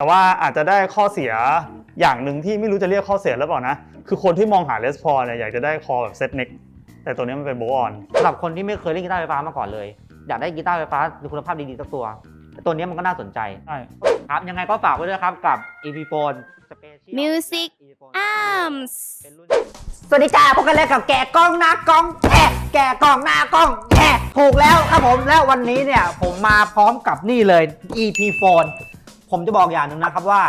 แต่ว่าอาจจะได้ข้อเสียอย่างหนึ่งที่ไม่รู้จะเรียกข้อเสียหรือเปล่านะ คือคนที่มองหาเลสพอเนี่ยอยากจะได้คอแบบเซตเน็กแต่ตัวนี้มันเป็นโบออนสำหรับคนที่ไม่เคยเล่นกีตาร์ไฟฟ้ามาก่อนเลย อยากได้กีตาร์ไฟฟ้ามีคุณภาพดีๆสักตัว ตัวนี้มันก็น่าสนใจใช่ครับยังไงก็ฝากไว้ด้วยครับกับ EP Phone Special Music Arms เป็นรุ่นสวัสดีจ้าพบกันแล้วกับแกะกล้องหน้ากล้องแอะแกะกล้องหน้ากล้องแอะถูกแล้วครับผมแล้ววันนี้เนี่ยผมมาพร้อมกับนี่เลย EP Phone ผมจะบอกอย่างหนึ่งนะครับว่า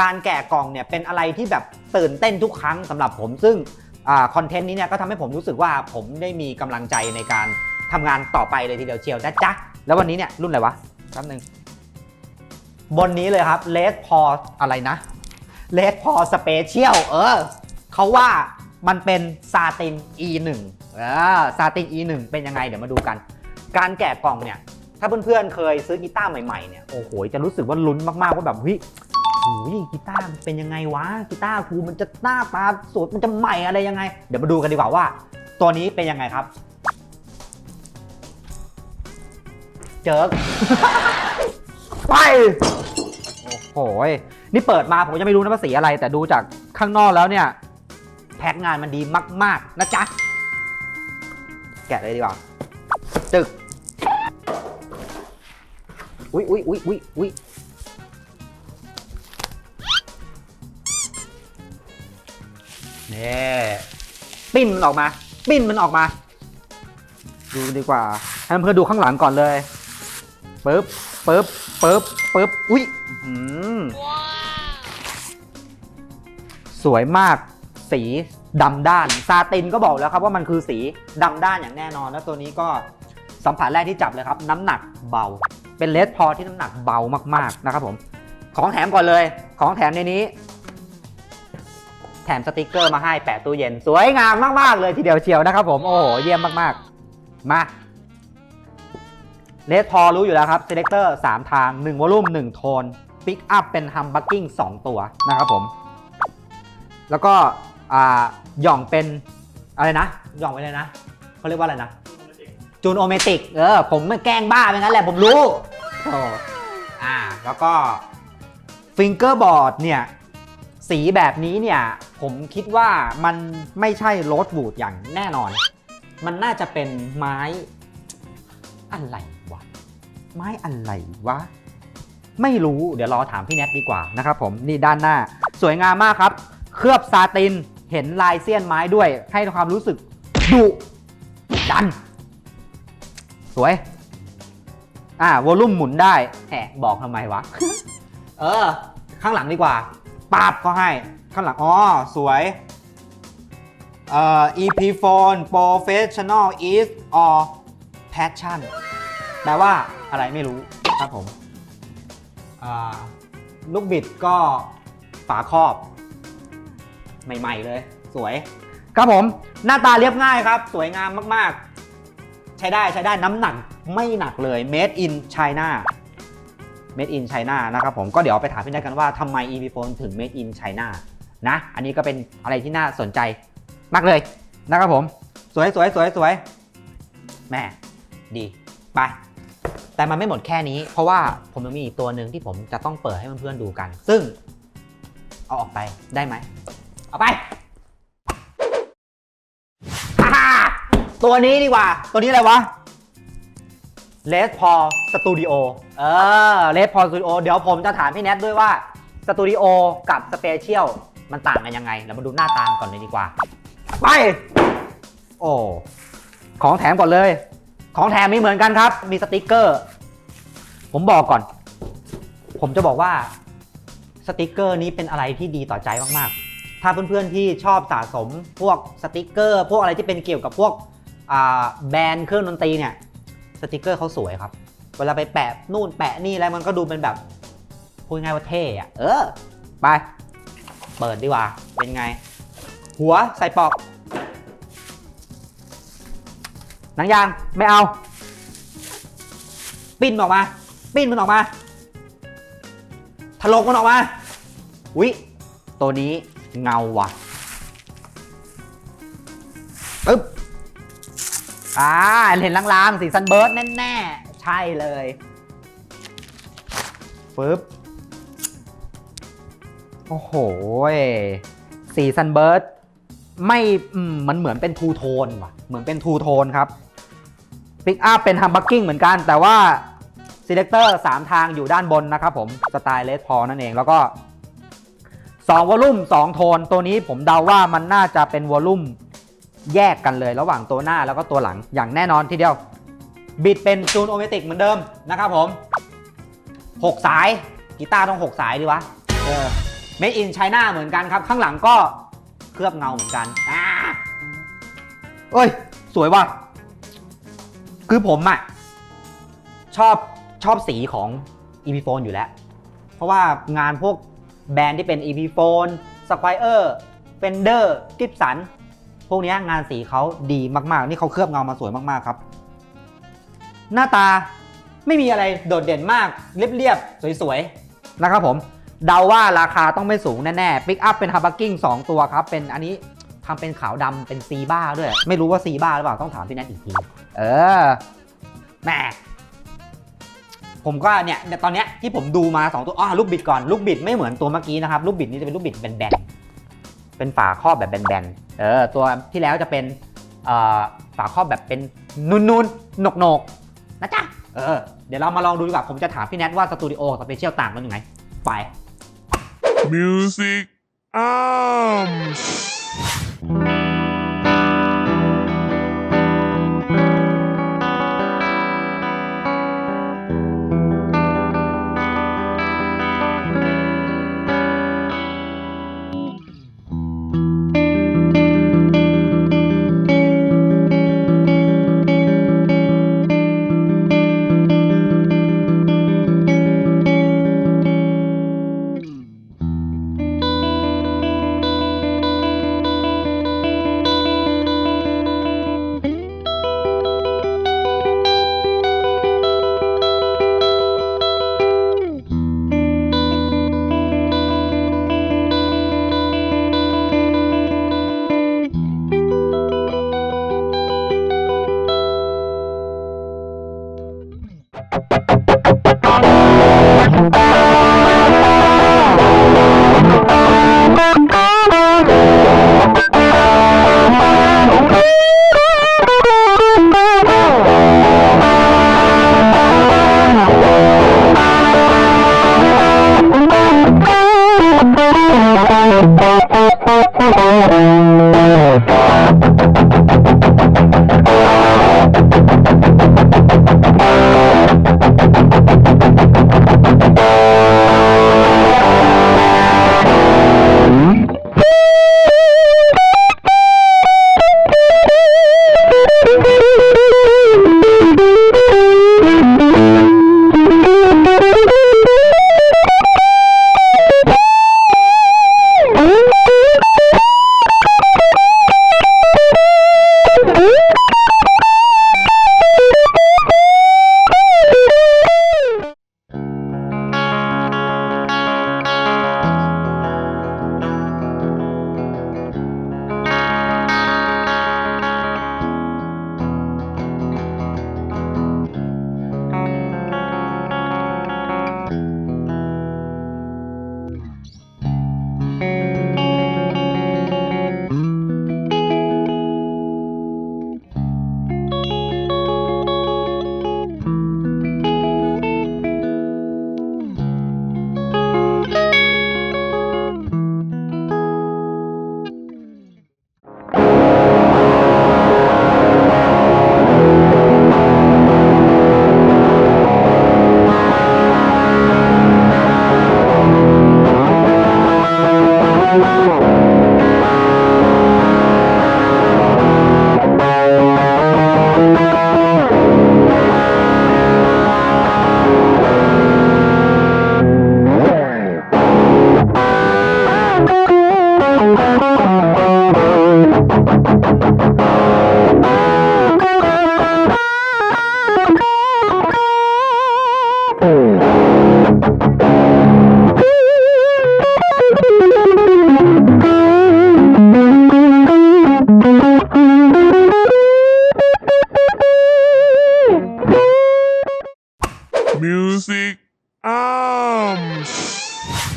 การแกะกล่องเนี่ยเป็นอะไรที่แบบตื่นเต้นทุกครั้งสำหรับผมซึ่งคอนเทนต์นี้เนี่ยก็ทำให้ผมรู้สึกว่าผมได้มีกำลังใจในการทำงานต่อไปเลยทีเดียวเชียวนะจ๊ะ แล้ววันนี้เนี่ยรุ่นอะไรวะแป๊บนึง บนนี้เลยครับเลสพออะไรนะเลดพอสเปเชียลเออเขาว่ามันเป็นซาติน E1 เออซาติน E1 เป็นยังไงเดี๋ยวมาดูกัน การแกะกล่องเนี่ย ถ้าเพื่อนๆเคยซื้อกีตาร์ใหม่ๆเนี่ยโอ้โหจะรู้สึกว่าลุ้นมากๆว่าแบบเฮ้ยโอ้ยกีตาร์เป็นยังไงวะกีตาร์กูมันจะหน้าตาสดมันจะใหม่อะไรยังไง เดี๋ยวมาดูกันดีกว่าว่า ตัวนี้เป็นยังไงครับ เจิกไปโอ้โหนี่เปิดมาผมยังไม่รู้นะว่าสีอะไร แต่ดูจากข้างนอกแล้วเนี่ย แพ็กงานมันดีมาก ๆ นะจ๊ะ แกะเลยดีกว่าจึก อุ๊ยอุ๊ยอุ๊ยอุ๊ยอุ๊ยนี่ยปิ้นมันออกมา ปิ้นมันออกมา ดูดีกว่าให้เพื่อนดูข้างหลังก่อนเลยปึ๊บปึ๊บปึ๊บปึ๊บอุ๊ยอื้อหือสวยมากสีดำด้าน ซาตินก็บอกแล้วครับว่ามันคือสีดำด้านอย่างแน่นอน แล้วตัวนี้ก็สัมผัสแรกที่จับเลยครับ น้ำหนักเบา เป็นเลสพอที่น้ำหนักเบามากๆนะครับผม ของแถมก่อนเลย ของแถมในนี้ แถมสติกเกอร์มาให้แปะตู้เย็น สวยงามมากๆเลยทีเดียวเชียวนะครับผมโอ้โหเยี่ยมมากๆ มาเลสพอรู้อยู่แล้วครับ selector 3 ทาง 1 วอลลุ่ม 1 โทนปิกอัพเป็น humbucking 2 ตัวนะครับผม แล้วก็หย่องเป็นอะไรนะ หย่องไปเลยนะ เขาเรียกว่าอะไรนะ จูนโอเมติก เออ ผมไม่แกล้งบ้าไปงั้นแหละ ผมรู้ โอ้อ่าแล้วก็ฟิงเกอร์บอร์ดเนี่ย สีแบบนี้เนี่ย ผมคิดว่ามันไม่ใช่โรสบูดอย่างแน่นอน มันน่าจะเป็นไม้อะไรวะ ไม้อะไรวะ ไม่รู้เดี๋ยวรอถามพี่แนทดีกว่านะครับผมนี่ด้านหน้า สวยงามมากครับ เคลือบซาตินเห็นลายเสี้ยนไม้ด้วย ให้ความรู้สึกดุดัน สวย อ่าวอลลุ่มหมุนได้แหมบอกทำไมวะ เออ ข้างหลังดีกว่าปาบก็ให้ ข้างหลัง อ๋อ สวย เอ่อ EP phone professional is or passion แปลว่าอะไรไม่รู้ครับผม อ่า ลูกบิดก็ฝาครอบ ใหม่ ๆ เลย สวย ครับผม หน้าตาเรียบง่ายครับ สวยงามมาก ๆ ช้ได้ใช้ได้น้ำหนักไม่หนักเลย made in China made in China นะครับผมก็เดี๋ยวไปถามพี่นัทกันว่าทำไม EP phone ถึง made in China นะ อันนี้ก็เป็นอะไรที่น่าสนใจมากเลยนะครับผม สวยสวยสวยสวยแม่ดีไป แต่มันไม่หมดแค่นี้ เพราะว่าผมยังมีอีกตัวหนึ่งที่ผมจะต้องเปิดให้เพื่อนๆดูกัน ซึ่งเอาออกไปได้ไหมเอาไปฮ่าฮ่า ตัวนี้ดีกว่า ตัวนี้อะไรวะเลสพอสตูดิโอเออเลสพอสตูดิโอเดี๋ยวผมจะถามพี่แนทด้วยว่าสตูดิโอกับสเปเชียลมันต่างกันยังไง เรามาดูหน้าตาก่อนเลยดีกว่า ไป โอ้ ของแถมก่อนเลย ของแถมมีเหมือนกันครับ มีสติกเกอร์ ผมบอกก่อน ผมจะบอกว่าสติกเกอร์นี้เป็นอะไรที่ดีต่อใจมาก ๆ ถ้าเพื่อน ๆ ที่ชอบสะสมพวกสติกเกอร์ พวกอะไรที่เป็นเกี่ยวกับพวกอ่า แบรนด์เครื่องดนตรีเนี่ยสติกเกอร์เขาสวยครับ เวลาไปแปะนู่นแปะนี่แล้วมันก็ดูเป็นแบบพูดง่ายว่าเท่อะเออ ไป เปิดดีกว่า เป็นไง หัวใส่ปอกหนังยางไม่เอา ปิ้นออกมา ปิ้นมันออกมาถลกมันออกมาวิตัวนี้เงาว่ะปึ๊บ อ่าเห็นลางๆ สีซันเบิร์ดแน่ๆ ใช่เลยปึ๊บโอ้โหสีซันเบิร์ดไม่มันเหมือนเป็นทูโทนว่ะ เหมือนเป็นทูโทนครับปิกอัพเป็นฮัมบักกิ้งเหมือนกัน แต่ว่าซีเล c เตอร์3ทางอยู่ด้านบนนะครับผม สไตล์เลสพอนั่นเองแล้วก็2วอลลุ่ม2โทน ตัวนี้ผมเดาว่ามันน่าจะเป็นวอลลุ่ม แยกกันเลยระหว่างตัวหน้าแล้วก็ตัวหลังอย่างแน่นอนทีเดียว บิดเป็นจูนโอเมติกเหมือนเดิมนะครับผม 6 สายกีตาร์ต้อง 6 สายดีวะเออ Made in China เหมือนกันครับ ข้างหลังก็เคลือบเงาเหมือนกันอ่าเอ้ย สวยว่ะคือผมอะชอบชอบสีของ EP Phone อยู่แล้ว เพราะว่างานพวกแบรนด์ที่เป็น EP Phone Squire Fender Gibson วกนี้งานสีเขาดีมากๆ นี่เขาเคลือบเงามาสวยมากๆครับ หน้าตาไม่มีอะไรโดดเด่นมากเรียบๆสวยๆนะครับผมเดาว่าราคาต้องไม่สูงแน่ๆปิกอัพเป็นฮับบักกิ้ง2ตัวครับ เป็นอันนี้ทำเป็นขาวดำเป็นซีบ้าด้วย ไม่รู้ว่าซีบ้าหรือเปล่าต้องถามพี่แนทอีกที เออแหมผมก็เนี่ยตอนเนี้ยที่ผมดูมา 2 ตัวอ๋อลูกบิดก่อนลูกบิดไม่เหมือนตัวเมื่อกี้นะครับ ลูกบิดนี่จะเป็นลูกบิดแบนๆ เป็นฝาครอบแบบแบนๆ เออตัวที่แล้วจะเป็นฝาครอบแบบเป็นนูนๆหนกๆนะจ๊ะ เออ เดี๋ยวเรามาลองดูดีกว่า ผมจะถามพี่แนทว่าสตูดิโอกับสเปเชียลต่างกันยังไง ไป Music Arms.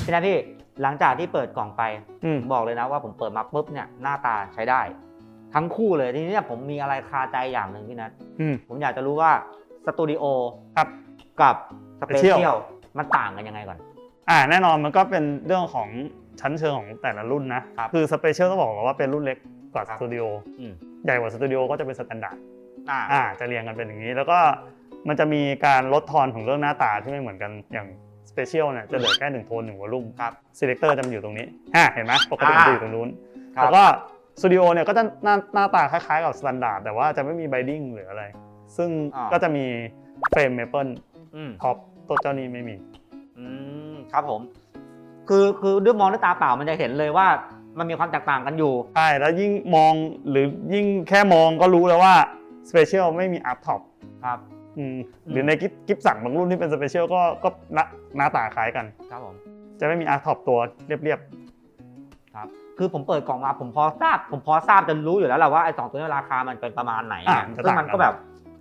พี่แนทพี่หลังจากที่เปิดกล่องไปอืมผมบอกเลยนะว่าผมเปิดมาปุ๊บเนี่ยหน้าตาใช้ได้ ทั้งคู่เลยทีนี้เนี่ยผมมีอะไรคาใจอย่างหนึ่งพี่นัทอืม ผมอยากจะรู้ว่าสตูดิโอครับกับสเปเชีย Special ลมันต่างกันยังไงก่อน อ่าแน่นอนมันก็เป็นเรื่องของชั้นเชิงของแต่ละรุ่นนะครับคือสเปเชียลต้องบอกก่อนว่าเป็นรุ่นเล็กกว่าครัสบ ตูดิโออืมใหญ่กว่าสตูดิโอก็จะเป็นสแตนดาร์ดอ่า อ่าจะเรียงกันเป็นอย่างนี้ แล้วก็ มันจะมีการลดทอนของเรื่องหน้าตาที่ไม่เหมือนกันอย่างสเปเชียลเนี่ยจะเหลือแค่หนึ่งโทนหนึ่งวอลลุ่มครับซีเลคเตอร์จะมาอยู่ตรงนี้อ่าเห็นไหมปกติอ่ามันจะอยู่ตรงนู้นครับ แล้วก็สตูดิโอเนี่ยก็จะหน้าหน้าตาคล้ายๆกับสแตนดาร์ดแต่ว่าจะไม่มีไบดิ้งหรืออะไร ซึ่งอ่า ก็จะมีเฟรมเมเปิลอืม ท็อปตัวเจ้านี้ไม่มี อืมครับผม คือคือด้วยมองด้วยตาเปล่ามันจะเห็นเลยว่ามันมีความแตกต่างกันอยู่ ใช่ แล้วยิ่งมองหรือยิ่งแค่มองก็รู้แล้วว่าสเปเชียลไม่มีอัพท็อปครับ หรือในกิฟกิฟสั่งบางรุ่นที่เป็นสเปเชียลก็ก็หน้าหน้าตาคล้ายกัน ครับผม จะไม่มีอัพท็อปตัวเรียบครับ คือผมเปิดกล่องมาผมพอทราบ ผมพอทราบจะรู้อยู่แล้วแหละว่าไอ้สองตัวนี้ราคามันเป็นประมาณไหนอ่าเนี่ยจะซึ่งต่างมันก็กันแบบ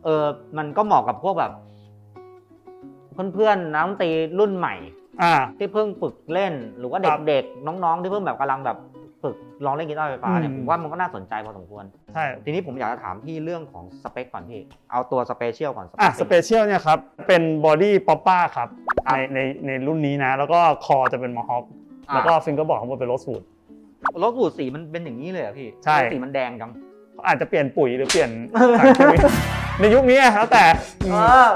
เออมันก็เหมาะกับพวกแบบ เพื่อนๆนักดนตรีรุ่นใหม่ๆอ่า ที่เพิ่งฝึกเล่นหรือว่าครับ เด็กๆน้องๆที่เพิ่งแบบกำลังแบบ ฝึกลองเล่นกีตาร์ไฟฟ้าเนี่ยอืม ผมว่ามันก็น่าสนใจพอสมควร ใช่ ทีนี้ผมอยากจะถามพี่เรื่องของสเปคก่อนพี่ เอาตัวสเปเชียลก่อนอะคสเปเชียลเนี่ยครับ เป็นบอดี้ป๊อปป้าครับครับ ในในในรุ่นนี้นะ แล้วก็คอจะเป็นมอฮอคอ่าแล้วก็ฟิงเกอร์บอกข้างบนเป็นโรสวูด รถสูตรสีมันเป็นอย่างนี้เลยเหรอพี่ใช่ สีมันแดงจัง อาจจะเปลี่ยนปุ๋ยหรือเปลี่ยนสารเคมี ในยุคนี้แล้วแต่อืเอมอ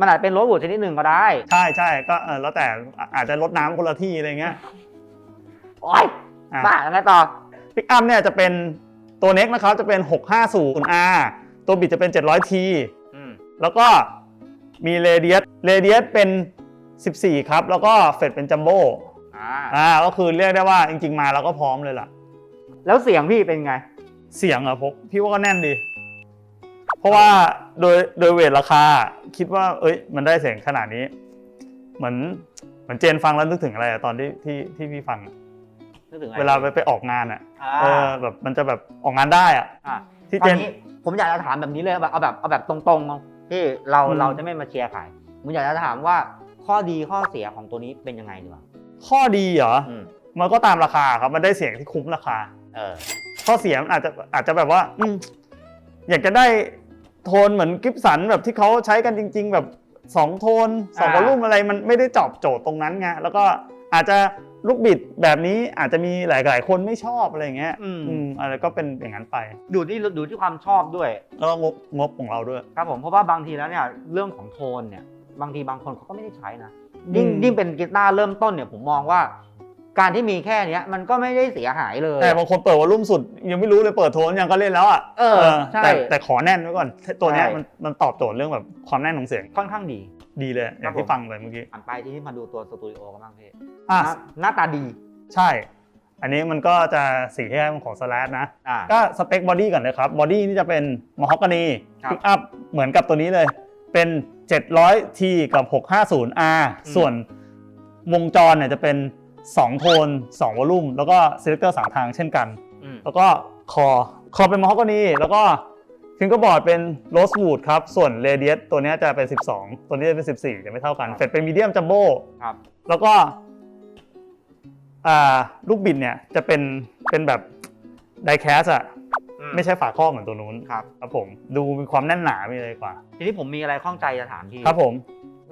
มันอาจเป็นรถบูดชนิดหนึ่งก็ได้ ใช่ใช่ก็เออแล้วแต่อาจจะลดน้ำคนละที่อะไรเงี้ย โอ๊ย อะบ้ายังไงต่อปิกอัพเนี่ยจะเป็นตัวเน็กนะครับจะเป็น 650 R ตัวบิดจะเป็น 700T อืมแล้วก็มีเรเดียสเรเดียสเป็น 14 ครับ แล้วก็เฟดเป็นจัมโบ้อ่าอ่าก็คือเรียกได้ว่าจริง ๆ มาแล้วก็พร้อมเลยล่ะ แล้วเสียงพี่เป็นไง เสียงอะพกพี่ว่าก็แน่นดี เพราะว่าโดยโดยเวทราคา คิดว่า เอ้ย มันได้เสียงขนาดนี้ เหมือนเหมือนเจนฟังแล้วนึกถึงอะไรอะตอนที่ที่ที่พี่ฟังอะ นึกถึงอะไรเวลาไปไปออกงานอะอ่า เออแบบมันจะแบบออกงานได้อะอ่าที่ตอเจน นนี้ผมอยากจะถามแบบนี้เลยแบบเอาแบบเอาแบบตรงๆที่เราอืม เราจะไม่มาเชียร์ขายผมอยากจะถามว่าข้อดีข้อเสียของตัวนี้เป็นยังไงดีกว่าข้อดีเหรออืมมันก็ตามราคาครับมันได้เสียงที่คุ้มราคา เออ ข้อเสียมันอาจจะอาจจะแบบว่าอืมอยากจะได้โทนเหมือนกิฟสันแบบที่เขาใช้กันจริง ๆ แบบสองโทนสองอ่า วอลลุ่มอะไรมันไม่ได้ตอบโจทย์ตรงนั้นไงแล้วก็อาจจะ ลูกบิดแบบนี้อาจจะมีหลาย ๆ คนไม่ชอบอะไรอย่างเงี้ยอืม อืมอะไรก็เป็นอย่างนั้นไป ดูที่ดูที่ความชอบด้วย แล้วก็งบงบของเราด้วย ครับผมเพราะว่าบางทีแล้วเนี่ยเรื่องของโทนเนี่ยบางทีบางคนเขาก็ไม่ได้ใช้นะยิ่งอืม ยิ่งเป็นกีตาร์เริ่มต้นเนี่ยผมมองว่า การที่มีแค่เนี้ยมันก็ไม่ได้เสียหายเลย แต่บางคนเปิดวอลลุ่มสุด ยังไม่รู้เลยเปิดโทนยังก็เล่นแล้วอะเออใช่แต่แต่ขอแน่นไว้ก่อน ตัวเนี้ยใช่มันมันตอบโจทย์เรื่องแบบความแน่นของเสียงค่อนข้างดี ดีเลยอย่างครัที่บผมฟังไปเมื่อกี้อ่านไปที่นี่มาดูตัวสตูดิโอกันบ้างพี่อะหน้าหน้าตาดี ใช่ อันนี้มันก็จะสีแค่ของสแลดนะอ่าก็สเปคบอดี้ก่อนเลยครับบอดี้นี่จะเป็นมอฮอกกานีครับพิกอัพเหมือนกับตัวนี้เลย เป็น 700T กับ 650R ส่วนวงจรเนี่ยจะเป็น 2 โทน 2วอลลุ่มแล้วก็เซเลคเตอร์3ทางเช่นกันอืมแล้วก็คอคอเป็นมอฮอกกานีแล้วก็ฟิงเกอร์บอร์ดเป็นโรสวูดครับ ส่วนเรเดียสตัวเนี้ยจะเป็น 12 ตัวนี้จะเป็น 14 จะไม่เท่ากันเฟดเป็นมีเดียมจัมโบ้ครับแล้วก็อ่าลูกบิดเนี่ยจะเป็นเป็นแบบไดแคสอะอืไม่ใช่ฝาครอบเหมือนตัวนู้นครับครับผมดูมีความแน่นหนามีอะไรกว่า ทีนี้ผมมีอะไรข้องใจจะถามพี่ครับผม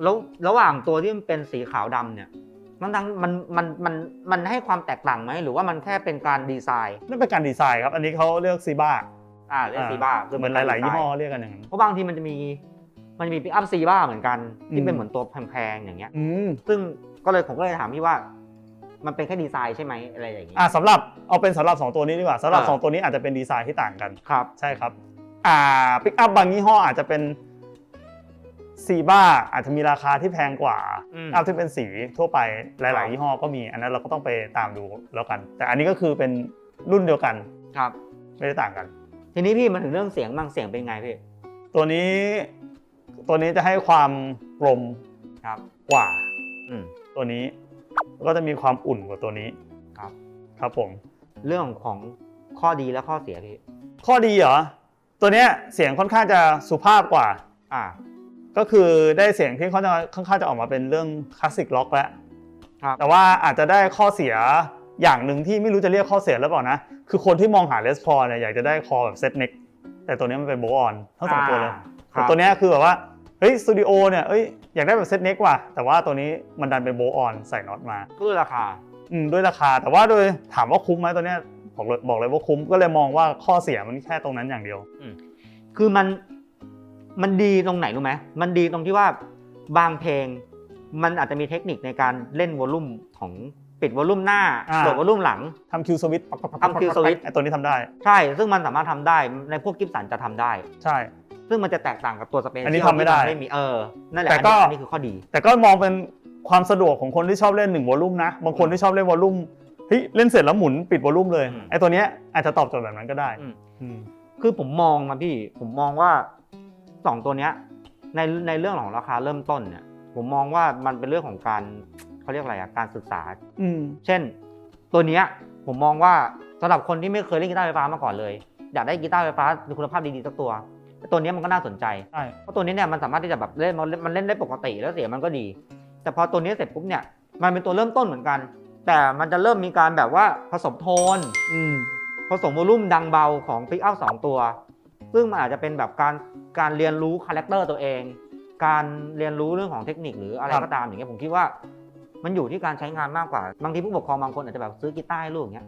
แล้วระหว่างตัวที่มันเป็นสีขาวดำเนี่ย มันทั้งมันมันมันมันให้ความแตกต่างไหมหรือว่ามันแค่เป็นการดีไซน์นั่นเป็นการดีไซน์ครับ อันนี้เขาเลือกซีบ้าอ่าเรียกซีบ้าคืเหมือนหลาย ๆ ยี่ห้อเรียกกันอย่างนั้นเพราะบางทีมันจะมีมันจะมีปิกอัพซีบ้าเหมือนกันที่อืมเป็นเหมือนตัวแพง ๆ อย่างเงี้ยอืมซึ่งก็เลยผมก็เลยถามพี่ว่า มันเป็นแค่ดีไซน์ใช่ไหมอะไรอย่างงี้อ่าสำหรับเอาเป็นสำหรับ 2 ตัวนี้ดีกว่าสำหรับอ่า2ตัวนี้อาจจะเป็นดีไซน์ที่ต่างกันครับใช่ครับอ่าปิกอัพบางยี่ห้ออาจจะเป็น ซีบ้าอาจจะมีราคาที่แพงกว่าอืมอัพที่เป็นสีทั่วไปหครัลายบๆยี่ห้อก็มี อันนั้นเราก็ต้องไปตามดูแล้วกัน แต่อันนี้ก็คือเป็นรุ่นเดียวกันครับ ไม่ได้ต่างกัน ทีนี้พี่มาถึงเรื่องเสียงบ้างเสียงเป็นไงพี่ตัวนี้ตัวนี้จะให้ความกลมครับกว่าอืมตัวนี้แล้วก็จะมีความอุ่นกว่าตัวนี้ครับ ครับผม เรื่องของข้อดีและข้อเสียพี่ข้อดีเหรอตัวเนี้ยเสียงค่อนข้างจะสุภาพกว่า อ่า ก็คือได้เสียงที่เขาจะค่อนข้างจะออกมาเป็นเรื่องคลาสสิกล็อกแล้วครับแต่ว่าอาจจะได้ข้อเสียอย่างหนึ่งที่ไม่รู้จะเรียกข้อเสียหรือเปล่านะ คือคนที่มองหาเลสพอเนี่ยอยากจะได้คอแบบเซตเน็กแต่ตัวนี้มันเป็นโบออนทั้งสองตัวเลยครัแต่บตัวเนี้ยคือแบบว่าเฮ้ยสตูดิโอเนี่ยเอ้ยอยากได้แบบเซตเน็กว่ะแต่ว่าตัวนี้มันดันเป็นโบออนใส่น็อตมาก็คือราคาอืมด้วยราคา แต่ว่าโดยถามว่าคุ้มไหมตัวเนี้ยบอกเลยบอกเลยว่าคุ้มก็เลยมองว่าข้อเสียมันแค่ตรงนั้นอย่างเดียวคือมัน มันดีตรงไหนรู้ไหมมันดีตรงที่ว่าบางเพลง มันอาจจะมีเทคนิคในการเล่นวอลลุ่มของปิดวอลลุ่มหน้าอ่า เปิดวอลลุ่มหลัง ทำคิวสวิตทำ kill switch ไอตัวนี้ทำได้ ใช่ ซึ่งมันสามารถทำได้ในพวกกิฟสันจะทำได้ ใช่ ซึ่งมันจะแตกต่างกับตัวสเปเชียลอันนี้ทำไม่ได้ไม่มีเออนั่นแหละแต่อันก็นี้อันนี้คือข้อดี แต่ก็มองเป็นความสะดวกของคนที่ชอบเล่นหนึ่งวอลลุ่มนะ บางคนที่ชอบเล่นวอลลุ่มเฮ้ยเล่นเสร็จแล้วหมุนปิดวอลลุ่มเลย อืม ไอตัวเนี้ยอาจจะตอบโจทย์แบบนั้นก็ได้อืม อืม คือผมมองนะพี่ ผมมองว่า สองตัวเนี้ยในในเรื่องของราคาเริ่มต้นเนี่ยผมมองว่ามันเป็นเรื่องของการเขาเรียกอะไรอะการศึกษา อืม เช่น ตัวเนี้ยผมมองว่าสำหรับคนที่ไม่เคยเล่นกีตาร์ไฟฟ้ามาก่อนเลย อยากได้กีตาร์ไฟฟ้ามีคุณภาพดีๆสักตัว ตัวเนี้ยมันก็น่าสนใจ ใช่ เพราะตัวนี้เนี่ยมันสามารถที่จะแบบเล่นมันมันเล่นได้ปกติแล้วเสียงมันก็ดี แต่พอตัวนี้เสร็จปุ๊บเนี่ยมันเป็นตัวเริ่มต้นเหมือนกัน แต่มันจะเริ่มมีการแบบว่าผสมโทน อืม ผสมวอลลุ่มดังเบาของพิกอัพสองตัว ซึ่งมันอาจจะเป็นแบบการการเรียนรู้คาแรคเตอร์ตัวเอง การเรียนรู้เรื่องของเทคนิคหรืออะไรครับก็ตามอย่างเงี้ยผมคิดว่า มันอยู่ที่การใช้งานมากกว่า บางทีผู้ปกครองบางคนอาจจะแบบซื้อกีตาร์ให้ลูกอย่างเงี้ย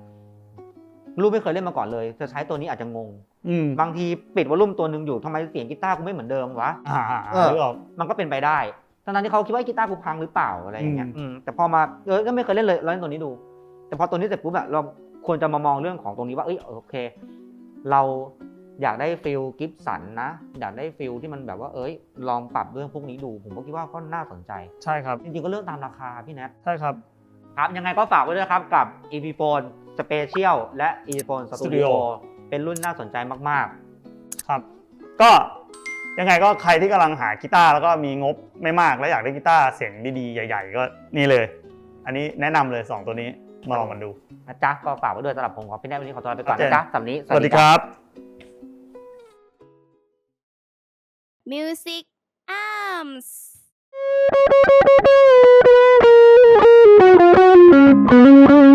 ลูกไม่เคยเล่นมาก่อนเลยจะใช้ตัวนี้อาจจะงงอืมบางทีปิดวอลลุ่มตัวหนึ่งอยู่ทำไมเสียงกีตาร์กูไม่เหมือนเดิมวะอ่าอ่าเออนึกออกมันก็เป็นไปได้ทั้งนั้นที่เขาคิดว่ากีตาร์กูพังหรือเปล่าอะไรอย่างเงี้ยอืมอืมแต่พอมาเออก็ไม่เคยเล่นเลยเราเล่นตัวนี้ดู แต่พอตัวนี้เสร็จปุ๊บอะเราควรจะมามองเรื่องของตรงนี้ว่าเอ้ยโอเค เรา อยากได้ฟิลกิฟสันนะ อยากได้ฟิลที่มันแบบว่าเอ้ย ลองปรับเรื่องพวกนี้ดู ผมก็คิดว่าก็น่าสนใจ ใช่ครับ จริงๆ ก็เลือกตามราคาพี่แนทใช่ครับ ครับยังไงก็ฝากไว้ด้วยครับกับ EP Phone Special และ EP Phone Studio Studio เป็นรุ่นน่าสนใจมากครับ ก็ยังไงก็ใครที่กำลังหากีตาร์แล้วก็มีงบไม่มากแล้วอยากได้กีตาร์เสียงดีๆ ใหญ่ ๆ ก็นี่เลย อันนี้แนะนำเลยสองตัวนี้มาลองกันดูๆนะจ๊ะก็ฝากไว้ด้วยสำหรับผมขอพี่แนทวันนี้ขอตัวลาไปก่อนโอเคนะจ๊ะสำหรับนี้สวัสดีครับ Music Arms.